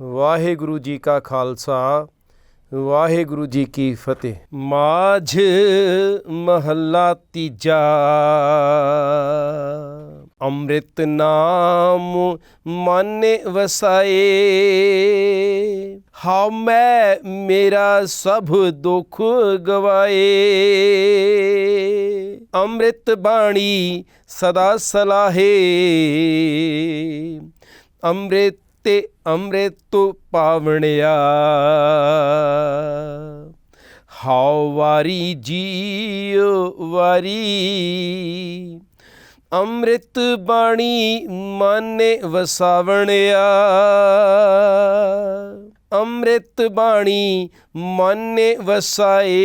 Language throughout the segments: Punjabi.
ਵਾਹਿਗੁਰੂ ਜੀ ਕਾ ਖਾਲਸਾ, ਵਾਹਿਗੁਰੂ ਜੀ ਕੀ ਫਤਿਹ। ਮਾਝ ਮਹੱਲਾ ਤੀਜਾ। ਅੰਮ੍ਰਿਤ ਨਾਮ ਮਨ ਵਸਾਏ। ਹਉ ਮੈਂ ਮੇਰਾ ਸਭ ਦੁੱਖ ਗਵਾਏ। ਅੰਮ੍ਰਿਤ ਬਾਣੀ ਸਦਾ ਸਲਾਹੇ। ਅੰਮ੍ਰਿਤ ਤੇ ਅੰਮ੍ਰਿਤ ਪਾਵਣਿਆ। ਹਾਉ ਵਾਰੀ ਜੀਉ ਵਾਰੀ, ਅੰਮ੍ਰਿਤ ਬਾਣੀ ਮਾਨੇ ਵਸਾਵਣਿਆ। ਅੰਮ੍ਰਿਤ ਬਾਣੀ ਮਾਨੇ ਵਸਾਏ,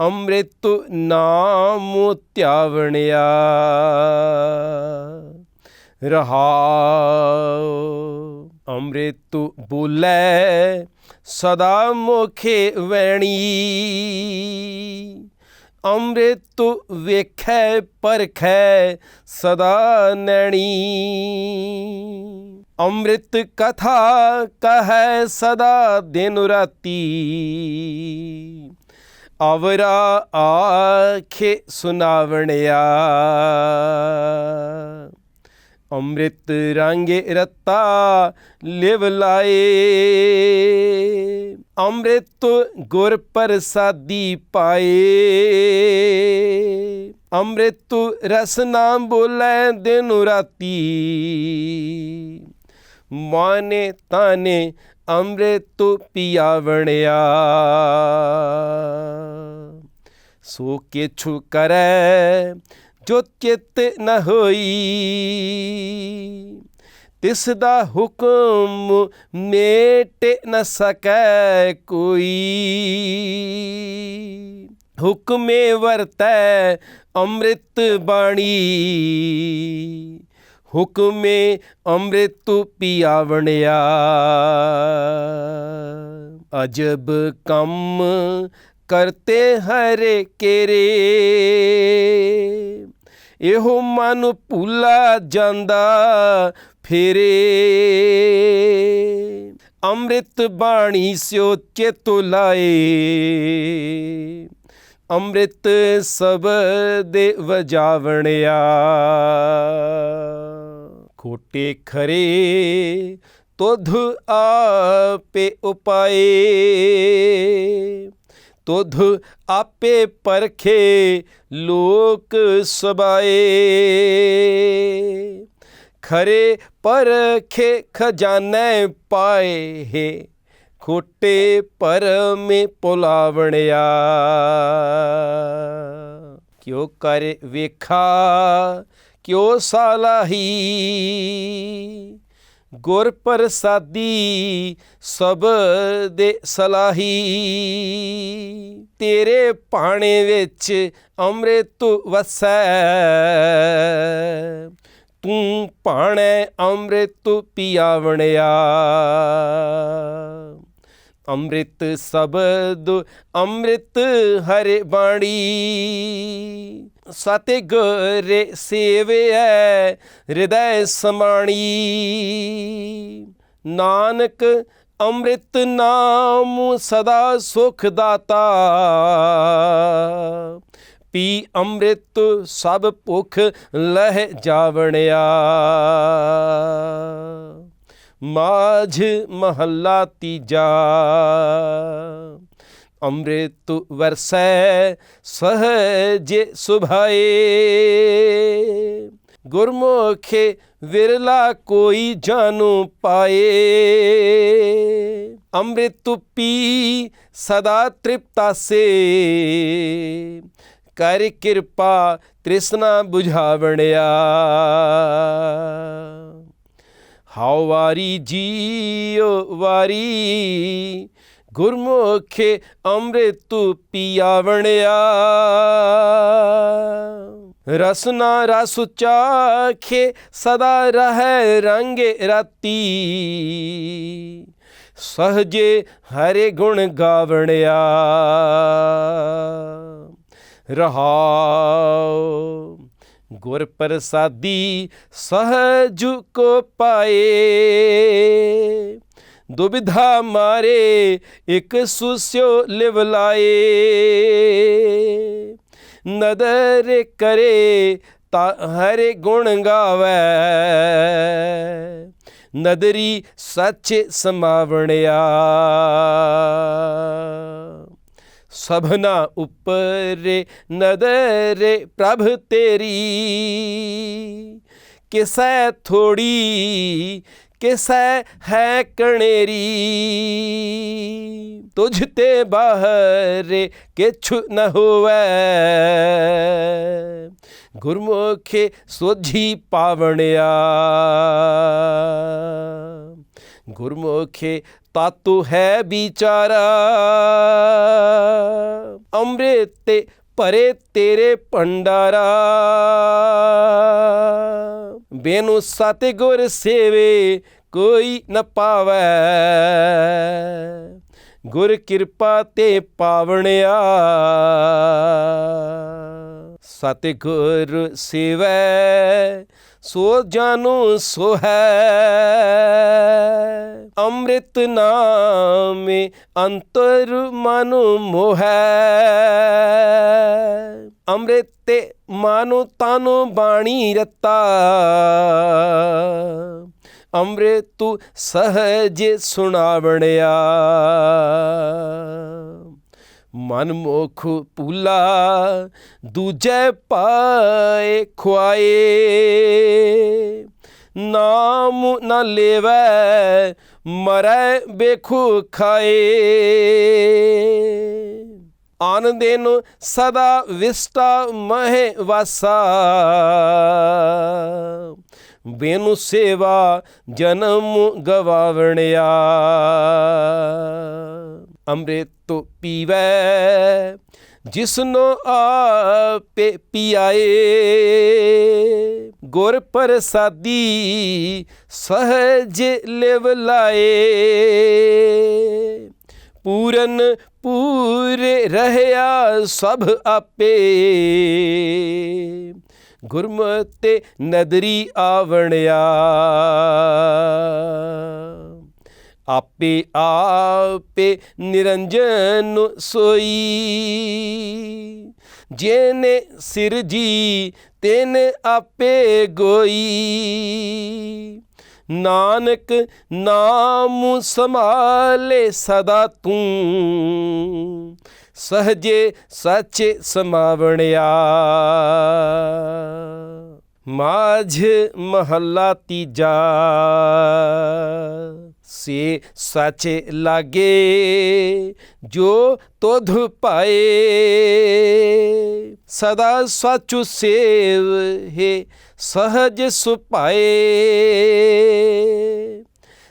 ਅੰਮ੍ਰਿਤ ਨਾਮ ਧਿਆਵਣਿਆ। ਰਹਾਉ ਅੰਮ੍ਰਿਤ ਬੋਲੇ ਸਦਾ ਮੁਖੇ ਵੈਣੀ। ਅੰਮ੍ਰਿਤ ਵੇਖੈ ਪਰਖੈ ਸਦਾ ਨੈਣੀ। ਅੰਮ੍ਰਿਤ ਕਥਾ ਕਹੈ ਸਦਾ ਦਿਨ ਰਾਤੀ। ਅਵਰਾ ਆਖੇ ਸੁਨਾਵਣਿਆ। ਅੰਮ੍ਰਿਤ ਰੰਗੇ ਰਤਾ ਲਿਵ ਲਾਏ। ਅੰਮ੍ਰਿਤ ਗੁਰ ਪ੍ਰਸਾਦੀ ਪਾਏ। ਅੰਮ੍ਰਿਤ ਰਸ ਨਾਮ ਬੋਲੇ ਦਿਨ ਰਾਤੀ। ਮਾਨੇ ਤਾਨੇ ਅੰਮ੍ਰਿਤ ਪਿਆਵਣਿਆ। ਸੋ ਕਿਛੁ ਕਰੈ ਜੋ ਚਿਤ ਨ ਹੋਈ। ਤਿਸ ਦਾ ਹੁਕਮ ਮੇਟ ਨ ਸਕੈ ਕੋਈ। ਹੁਕਮੇ ਵਰਤੈ ਅੰਮ੍ਰਿਤ ਬਾਣੀ। ਹੁਕਮੇ ਅੰਮ੍ਰਿਤ ਪਿਆਵਣਿਆ। ਅਜਬ ਕੰਮ ਕਰਤੇ ਹਰੇ ਕੇਰੇ। ਇਹੋ ਮਨ ਭੁੱਲਾ ਜਾਂਦਾ ਫੇਰੇ। ਅੰਮ੍ਰਿਤ ਬਾਣੀ ਸਿਓ ਚਿਤ ਲਾਏ। ਅੰਮ੍ਰਿਤ ਸਬਦ ਵਜਾਵਣਿਆ। ਖੋਟੇ ਖਰੇ ਤੁਧ ਆਪੇ ਉਪਾਏ। ਤੁਧ ਆਪੇ ਪਰਖੇ ਲੋਕ ਸਬਾਏ। ਖਰੇ ਪਰਖੇ ਖਜ਼ਾਨੇ ਪਾਏ ਹੈ, ਖੋਟੇ ਪਰਮੇ ਪੁਲਾਵਣਿਆ। ਕਿਉ ਕਰ ਵੇਖਾ, ਕਿਉ ਸਾਲਾਹੀ। ਗੁਰ ਪ੍ਰਸਾਦੀ ਸਭ ਦੇ ਸਲਾਹੀ। ਤੇਰੇ ਭਾਣੇ ਵਿੱਚ ਅੰਮ੍ਰਿਤ ਵਸੈ। ਤੂੰ ਭਾਣੇ ਅੰਮ੍ਰਿਤ ਪਿਆਵਣਿਆ। ਅੰਮ੍ਰਿਤ ਸ਼ਬਦ ਅੰਮ੍ਰਿਤ ਹਰਿ ਬਾਣੀ। ਸਤਿ ਗੁਰੇ ਸੇਵਿਐ ਹਿਰਦੈ ਸਮਾਣੀ। ਨਾਨਕ ਅੰਮ੍ਰਿਤ ਨਾਮ ਸਦਾ ਸੁਖ ਦਾਤਾ। ਪੀ ਅੰਮ੍ਰਿਤ ਸਭ ਭੁਖ ਲਹਿ ਜਾਵਣਿਆ। ਮਾਝ ਮਹੱਲਾ ਤੀਜਾ। ਅੰਮ੍ਰਿਤ ਵਰਸੈ, ਸਹਜੇ ਸੁਭਾਏ। ਗੁਰਮੁਖੇ ਵਿਰਲਾ ਕੋਈ ਜਾਨੂ ਪਾਏ। ਅੰਮ੍ਰਿਤ ਪੀ ਸਦਾ ਤ੍ਰਿਪਤਾ ਸੇ। ਕਰ ਕਿਰਪਾ ਤ੍ਰਿਸ਼ਨਾ 부ਝਾਵਣਿਆ ਹਾਉ ਵਾਰੀ ਜੀਉ ਵਾਰੀ। ਗੁਰਮੁਖੇ ਅੰਮ੍ਰਿਤ ਪਿਆਵਣਿਆ। ਰਸਨਾ ਰਸ ਚਾਖੇ, ਸਦਾ ਰਹਿ ਰੰਗੇ ਰਾਤੀ। ਸਹਜੇ ਹਰੇ ਗੁਣ ਗਾਵਣਿਆ। ਰਹਾਉ ਗੁਰ ਪ੍ਰਸਾਦੀ ਸਹਜ ਕੋ ਪਾਏ। ਦੁਬਿਧਾ ਮਾਰੇ, ਇੱਕ ਸੁਸਿਓ ਲਿਵ ਲਾਏ। ਨਦਰ ਕਰੇ ਤਾ ਹਰੇ ਗੁਣ ਗਾਵੇ। ਨਦਰੀ ਸੱਚ ਸਮਾਵਣਿਆ। ਸਭਨਾ ਉੱਪਰ ਨਦਰ ਪ੍ਰਭ ਤੇਰੀ, ਕਿਸੈ ਥੋੜੀ ਕਿਸੈ ਹੈ ਕਣੇਰੀ? ਤੁਝ ਤੇ ਬਾਹਰੇ ਕਿਛੁ ਨ ਹੋਵੇ। ਗੁਰਮੁਖੇ ਸੋਝੀ ਪਾਵਣਿਆ। ਗੁਰਮੁਖੇ ਤਾਤੂ ਹੈ ਵਿਚਾਰਾ। ਅੰਮ੍ਰਿਤ ਤੇ ਭਰੇ ਤੇਰੇ ਭੰਡਾਰਾ। ਬੇਨੂ ਸਤਿਗੁਰ ਸੇਵੇ ਕੋਈ ਨ ਪਾਵੈ। ਗੁਰ ਕਿਰਪਾ ਤੇ ਪਾਵਣਿਆ। ਸਤਿਗੁਰ ਸੇਵੈ, ਸੋ ਜਾਨੂ ਸੋ ਹੈ ਅੰਮ੍ਰਿਤ ਨਾਮ ਅੰਤਰ ਮਨ ਮੋਹੈ। ਅੰਮ੍ਰਿਤ ਤੇ ਮਾਨੋ ਤਾਨੋ ਬਾਣੀ ਰਤਾ। ਅੰਮ੍ਰਿਤ ਤੂ ਸਹਜ ਸੁਣਾਵਣਿਆ। ਮਨ ਮੁਖ ਪੂਲਾ ਦੂਜੇ ਪਾਏ ਖੁਆਏ। ਨਾਮ ਨ ਲੇਵੈ, ਮਰੈ ਬੇਖੂ ਖਾਏ। ਆਨੰਦੇ ਨੂੰ ਸਦਾ ਵਿਸਟਾ ਮਹਿ ਵਾਸਾ। ਬੇਨੂ ਸੇਵਾ ਜਨਮ ਗਵਾਵਣਿਆ। ਅੰਮ੍ਰਿਤ ਪੀਵੈ, ਜਿਸਨੋ ਆਪੇ ਪਿਆਏ। ਗੁਰ ਪ੍ਰਸਾਦੀ ਸਹਜ ਲਿਵ ਲਾਏ। ਪੂਰਨ ਪੂਰੇ ਰਹਿਆ ਸਭ ਆਪੇ। ਗੁਰਮਤਿ ਨਦਰੀ ਆਵਣਿਆ। ਆਪੇ ਆਪੇ ਨਿਰੰਜਨ ਸੋਈ। ਜੇਨੇ ਸਿਰਜੀ ਤੈਨ ਆਪੇ ਗੋਈ। ਨਾਨਕ ਨਾਮ ਸੰਭਾਲੇ ਸਦਾ ਤੂੰ। ਸਹਜੇ ਸੱਚੇ ਸਮਾਵਣਿਆ। ਮਾਝ ਮਹੱਲਾ ਤੀਜਾ। ਸੇ ਸੱਚੇ ਲਾਗੇ ਜੋ ਤੁਧ ਪਾਏ। ਸਦਾ ਸਚੁ ਸੇਵ ਹੈ, ਸਹਜ ਸੁਪਾਏ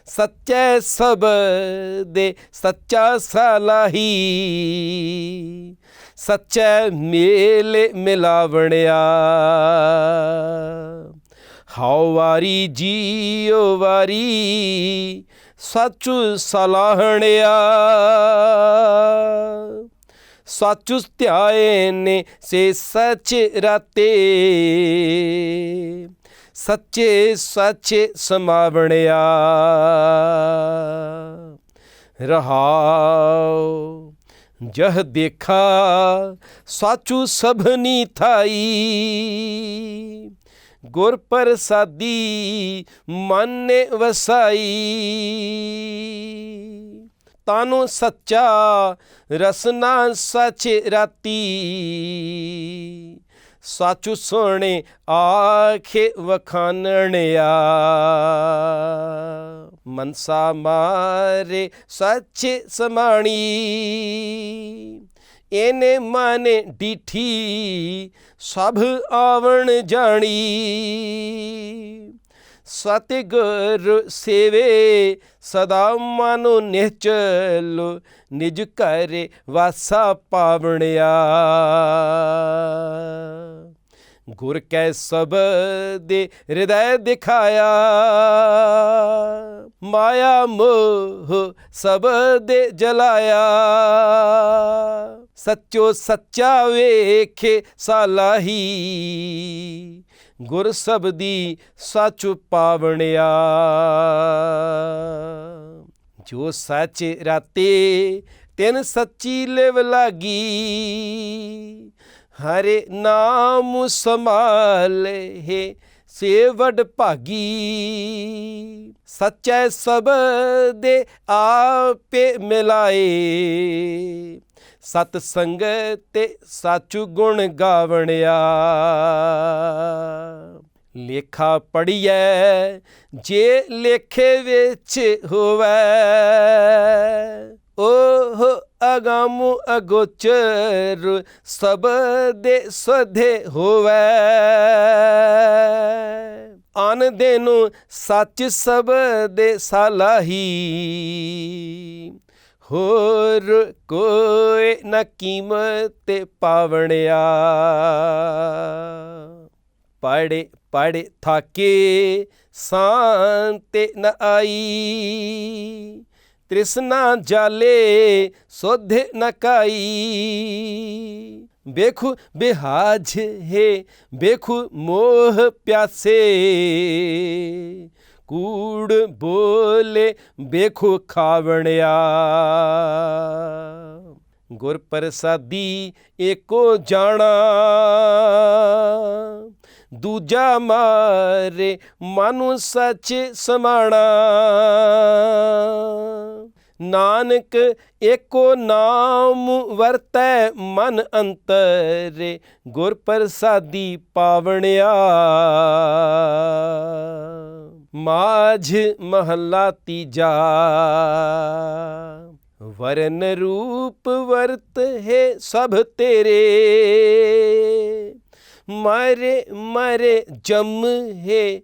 ਸੱਚੇ ਸਬਦੇ ਸੱਚਾ ਸਲਾਹੀ। ਸੱਚੇ ਮੇਲ ਮਿਲਾਵਣਿਆ। ਹਾਉ ਵਾਰੀ ਜੀਉ ਵਾਰੀ ਸੱਚੁ ਸਲਾਹਣਿਆ। ਸੱਚੁ ਧਿਆਏ ਨੇ ਸੇ ਸੱਚ ਰਤੇ। ਸੱਚੇ ਸੱਚ ਸਮਾਵਣਿਆ। ਰਹਾਉ, ਜਹ ਦੇਖਾ, ਸਾਚੂ ਸਭਨੀ ਥਾਈ। ਗੁਰ ਪ੍ਰਸਾਦੀ ਮਨ ਵਸਾਈ। ਤਾਨੂੰ ਸੱਚਾ ਰਸਨਾ ਸਚ ਰਾਤੀ। ਸਾਚੂ ਸੋਹਣੇ ਆਖੇ ਵਖਾਨਣਿਆ। ਮਨਸਾ ਮਾਰੇ ਸੱਚ ਸਮਾਣੀ। ਇਹਨੇ ਮਾਨੇ ਡੀਠੀ, ਸਭ ਆਵਣ ਜਾਣੀ। ਸਤਿਗੁਰ ਸੇਵੇ, ਸਦਾ ਮਨੁ ਨਿਹਚਲ, ਨਿਜ ਘਰ ਵਾਸਾ ਪਾਵਣਿਆ। ਗੁਰ ਕੈ ਸਬਦੇ ਹਿਰਦੈ ਦਿਖਾਇਆ, ਮਾਇਆ ਮੋਹ ਸਬਦੇ ਜਲਾਇਆ। ਸੱਚੋ ਸੱਚਾ ਵੇਖੇ ਸਾਲਾਹੀ। ਗੁਰ ਸਬਦੀ ਸੱਚ ਪਾਵਣਿਆ। ਜੋ ਸੱਚ ਰਾਤੇ, ਤਿਨ ਸੱਚੀ ਲਿਵ ਲਾਗੀ। ਹਰੇ ਨਾਮ ਸੰਭਾਲੇ ਹੈ ਸੇਵਡ ਭਾਗੀ। ਸੱਚੈ ਸਬਦੇ ਆਪੇ ਮਿਲਾਏ। ਸਤ ਸੰਗਤ ਤੇ ਸਾਚੂ ਗੁਣ ਗਾਵਣਿਆ। ਲੇਖਾ ਪੜੀਐ ਜੇ ਲੇਖੇ ਵਿੱਚ ਹੋਵੇ, ਓਹ ਅਗਮ ਅਗੋਚਰ ਸਭ ਦੇ ਸਦੇ ਹੋਵੇ। ਆਨ ਦੇ ਨੂੰ ਸੱਚ ਸਭ ਦੇ ਸਲਾਹੀ। ਹੋਰ ਕੋਈ ਨਾ ਕੀਮਤ ਪਾਵਣਿਆ। ਪੜੇ ਪੜੇ ਥਾਕੇ ਸ਼ਾਂਤ ਨ ਆਈ। ਤ੍ਰਿਸ਼ਨਾ ਜਾਲੇ ਸੋਧੇ ਨ ਕਾਈ। ਬੇਖੂ ਬਿਹਾਜ ਹੈ ਬੇਖੂ ਮੋਹ ਪਿਆਸੇ। ਕੂੜ ਬੋਲੇ ਬੇਖੋ ਖਾਵਣਿਆ। ਗੁਰ ਪ੍ਰਸਾਦੀ ਏਕੋ ਜਾਣਾ। ਦੂਜਾ ਮਾਰੇ ਮਨੁ ਸੱਚ ਸਮਾਣਾ। ਨਾਨਕ ਏਕੋ ਨਾਮ ਵਰਤੈ ਮਨ ਅੰਤਰੇ ਗੁਰ ਪ੍ਰਸਾਦੀ ਪਾਵਣਿਆ। ਮਾਝ ਮਹੱਲਾ ਤੀਜਾ। ਵਰਨ ਰੂਪ ਵਰਤ ਹੈ ਸਭ ਤੇਰੇ। ਮਰੇ ਮਰੇ ਜਮ ਹੈ,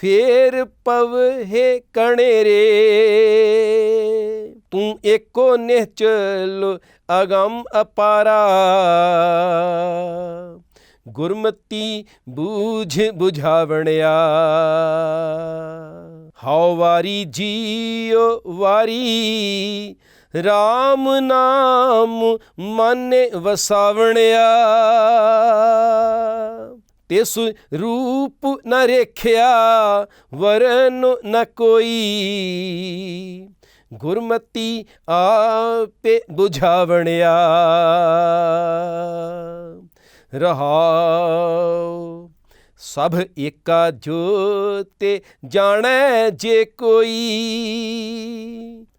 ਫੇਰ ਪਵ ਹੈ ਕਣੇਰੇ। ਤੂੰ ਏਕੋ ਨਿਹਚਲ ਅਗੰਮ ਅਪਾਰਾ। ਗੁਰਮਤੀ ਬੂਝ 부ਝਾਵਣਿਆ ਹਉ ਵਾਰੀ ਜੀਉ ਵਾਰੀ RAM ਨਾਮ ਮਨ ਵਸਾਵਣਿਆ। ਤਿਸ ਰੂਪ ਨ ਰੇਖਿਆ ਵਰਨ ਨ ਕੋਈ। ਗੁਰਮਤੀ ਆਪੇ 부ਝਾਵਣਿਆ ਰਹਾਉ। ਸਭ ਏਕਾ ਜੋਤੇ ਜਾਣੈ ਜੇ ਕੋਈ।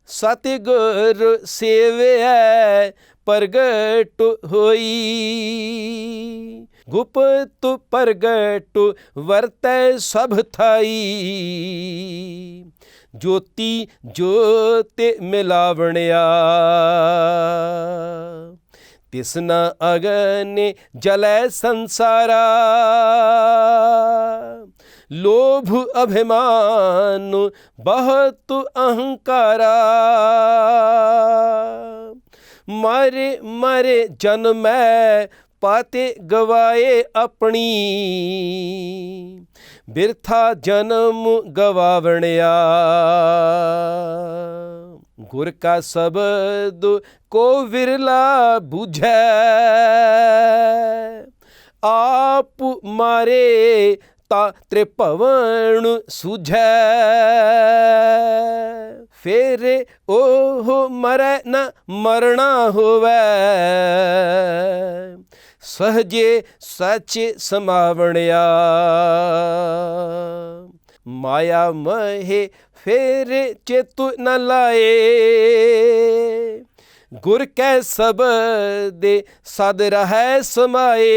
ਸਤਿਗੁਰ ਸੇਵੈ ਪ੍ਰਗਟ ਹੋਈ। ਗੁਪਤ ਪ੍ਰਗਟ ਵਰਤੈ ਸਭ ਥਾਈ। ਜੋਤੀ ਜੋਤੇ ਮਿਲਾਵਣਿਆ। ਤਿਸਨਾ ਅਗਨੇ ਜਲੈ ਸੰਸਾਰਾ। ਲੋਭ ਅਭਿਮਾਨ ਬਹੁਤ ਅਹੰਕਾਰਾ। ਮਰੇ ਮਰੇ ਜਨਮੈ ਪਾਤੇ ਗਵਾਏ ਆਪਣੀ। ਬਿਰਥਾ ਜਨਮ ਗਵਾਵਣਿਆ। ਗੁਰ ਕਾ ਸ਼ਬਦ ਕੋ ਵਿਰਲਾ 부ਝੈ ਆਪ ਮਾਰੇ ਤਾ ਤ੍ਰਿਭਵਨ ਸੁਝੈ। ਫੇਰ ਉਹ ਮਰੈ ਨ ਮਰਣਾ ਹੋਵੇ। ਸਹਜੇ ਸੱਚ ਸਮਾਵਣਿਆ। ਮਾਇਆ ਮਹੇ ਫੇਰ ਚੇਤੁ ਨ ਲਾਏ। ਗੁਰ ਕੈ ਸਬਦੇ ਸਦ ਰਹੈ ਸਮਾਏ।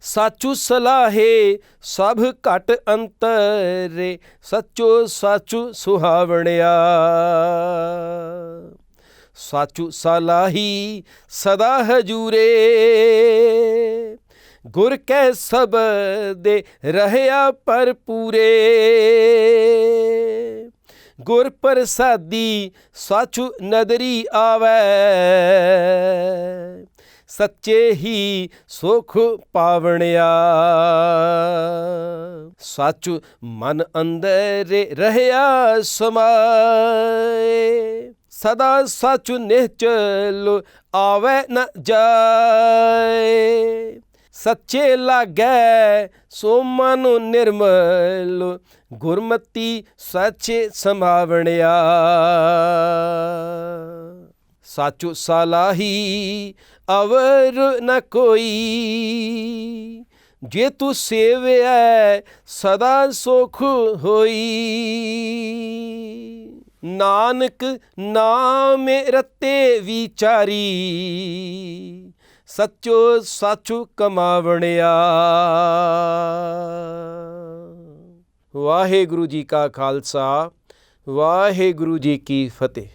ਸਾਚੂ ਸਲਾਹੇ ਸਭ ਘਟ ਅੰਤਰੇ, ਸਚੋ ਸਾਚੂ ਸੁਹਾਵਣਿਆ। ਸਾਚੂ ਸਲਾਹੀ ਸਦਾ ਹਜੂਰੇ। ਗੁਰ ਕੈ ਸਬਦੇ ਰਹਿਆ ਪਰ ਪੂਰੇ ਗੁਰ ਪ੍ਰਸਾਦੀ ਸਾਚੂ ਨਦਰੀ ਆਵੈ। ਸੱਚੇ ਹੀ ਸੁਖ ਪਾਵਣਿਆ। ਸਾਚੂ ਮਨ ਅੰਦਰ ਰਹਿਆ ਸਮਾਏ। ਸਦਾ ਸਾਚੂ ਨਿਹਚਲ ਆਵੇ ਨ ਜਾਏ। ਸੱਚੇ ਲਾਗੈ ਸੋ ਮਨ ਨਿਰਮਲ, ਗੁਰਮਤੀ ਸੱਚੇ ਸਮਾਵਣਿਆ ਸਾਚੋ ਸਾਲਾਹੀ ਅਵਰ ਨ ਕੋਈ, ਜੇ ਤੂੰ ਸੇਵਿਆ ਸਦਾ ਸੁਖ ਹੋਈ। ਨਾਨਕ ਨਾਮੇ ਰਤੇ ਵਿਚਾਰੀ ਸੱਚੋ ਸਾਚੂ ਕਮਾਵਣਿਆ। ਵਾਹਿਗੁਰੂ ਜੀ ਕਾ ਖਾਲਸਾ ਵਾਹਿਗੁਰੂ ਜੀ ਕੀ ਫਤਿਹ।